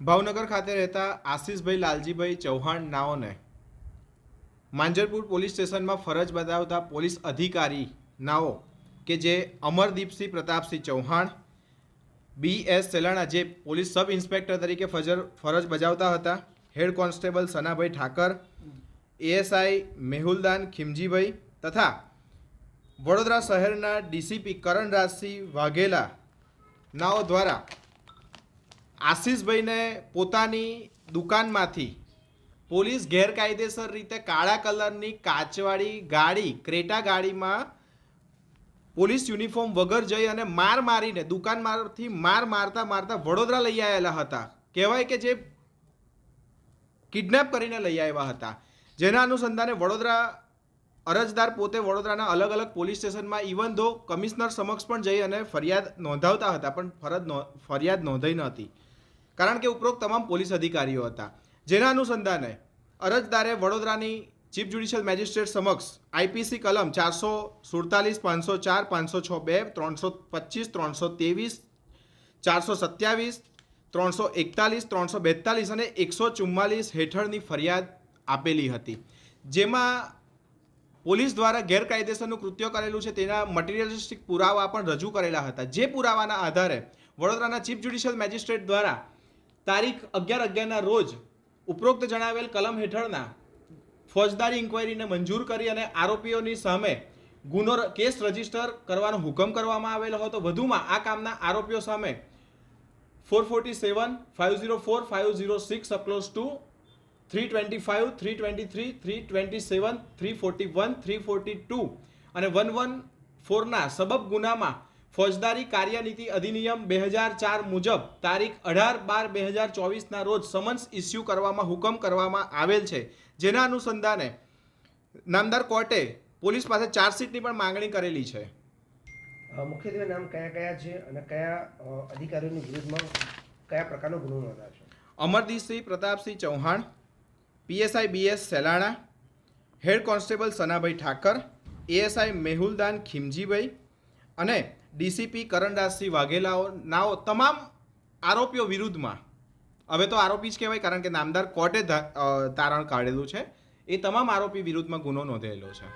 ભાવનગર ખાતે રહેતા આશીષભાઈ લાલજીભાઈ ચૌહાણ નાઓને માંજરપુર પોલીસ સ્ટેશનમાં ફરજ બજાવતા પોલીસ અધિકારી નાઓ કે જે અમરદીપસિંહ પ્રતાપસિંહ ચૌહાણ, બી એસ સેલાણા જે પોલીસ સબ ઇન્સ્પેક્ટર તરીકે ફજર, ફરજ બજાવતા હતા, head constable Sanabhai Thakar, ASI Mehuldan Khimjibhai તથા વડોદરા શહેરના ડીસીપી કરણરાજસિંહ વાઘેલા નાઓ દ્વારા આશીષભાઈને પોતાની દુકાનમાંથી પોલીસ ગેરકાયદેસર રીતે કાળા કલરની કાચવાળી ગાડી, ક્રેટા ગાડીમાં પોલીસ યુનિફોર્મ વગર જઈ અને માર મારીને દુકાનમાંથી માર મારતા મારતા વડોદરા લઈ આવેલા હતા. કહેવાય કે જે કિડનેપ કરીને લઈ આવ્યા હતા. જેના અનુસંધાને વડોદરા અરજદાર પોતે વડોદરાના અલગ અલગ પોલીસ સ્ટેશનમાં ઇવન ધો કમિશનર સમક્ષ પણ જઈ અને ફરિયાદ નોંધાવતા હતા, પણ ફરજ ફરિયાદ નોંધાઈ ન હતી. કારણ કે ઉપરોક્ત તમામ પોલીસ અધિકારીઓ હતા. જેના અનુસંધાને અરજદારે વડોદરાની ચીફ જ્યુડિશિયલ મેજિસ્ટ્રેટ સમક્ષ આઈપીસી કલમ ચારસો સુડતાલીસ, પાંચસો ચાર, પાંચસો છ બે, ત્રણસો પચીસ, ત્રણસો ત્રેવીસ, ચારસો સત્યાવીસ, ત્રણસો એકતાલીસ, ત્રણસો બેતાલીસ અને એકસો ચુમ્માલીસ હેઠળની ફરિયાદ આપેલી હતી. જેમાં પોલીસ દ્વારા ગેરકાયદેસરનું કૃત્ય કરેલું છે તેના મટીરિયલિસ્ટિક પુરાવા પણ રજૂ કરેલા હતા. જે પુરાવાના આધારે વડોદરાના ચીફ જ્યુડિશિયલ મેજિસ્ટ્રેટ દ્વારા તારીખ અગિયાર અગિયારના રોજ ઉપરોક્ત જણાવેલ કલમ હેઠળના ફોજદારી ઇન્કવાયરીને મંજૂર કરી અને આરોપીઓની સામે ગુનો કેસ રજિસ્ટર કરવાનો હુકમ કરવામાં આવેલો હતો. વધુમાં આ કામના આરોપીઓ સામે four forty seven five zero four five zero six applause two three twenty five three twenty three three twenty seven three forty one three forty two અને વન વન ફોરના સબબ ગુનામાં ફોજદારી કાર્યનીતિ અધિનિયમ બે હજાર ચાર મુજબ તારીખ અઢાર બાર બે હજાર ચોવીસના રોજ સમન્સ ઇસ્યુ કરવામાં હુકમ કરવામાં આવેલ છે. જેના અનુસંધાને નામદાર કોર્ટે પોલીસ પાસે ચાર્જશીટની પણ માંગણી કરેલી છે. મુખ્યત્વે નામ કયા કયા છે અને કયા અધિકારીઓની વિરુદ્ધમાં કયા પ્રકારનો ગુનો છે? Amardeepsinh Pratapsinh Chauhan PSI BS Selana, head constable Sanabhai Thakar, ASI Mehuldan Khimjibhai અને ડીસીપી કરણદાસસિંહ વાઘેલાઓનાઓ તમામ આરોપીઓ વિરુદ્ધમાં. હવે તો આરોપી જ કહેવાય કારણ કે નામદાર કોર્ટે તારણ કાઢેલું છે. એ તમામ આરોપી વિરુદ્ધમાં ગુનો નોંધેલો છે.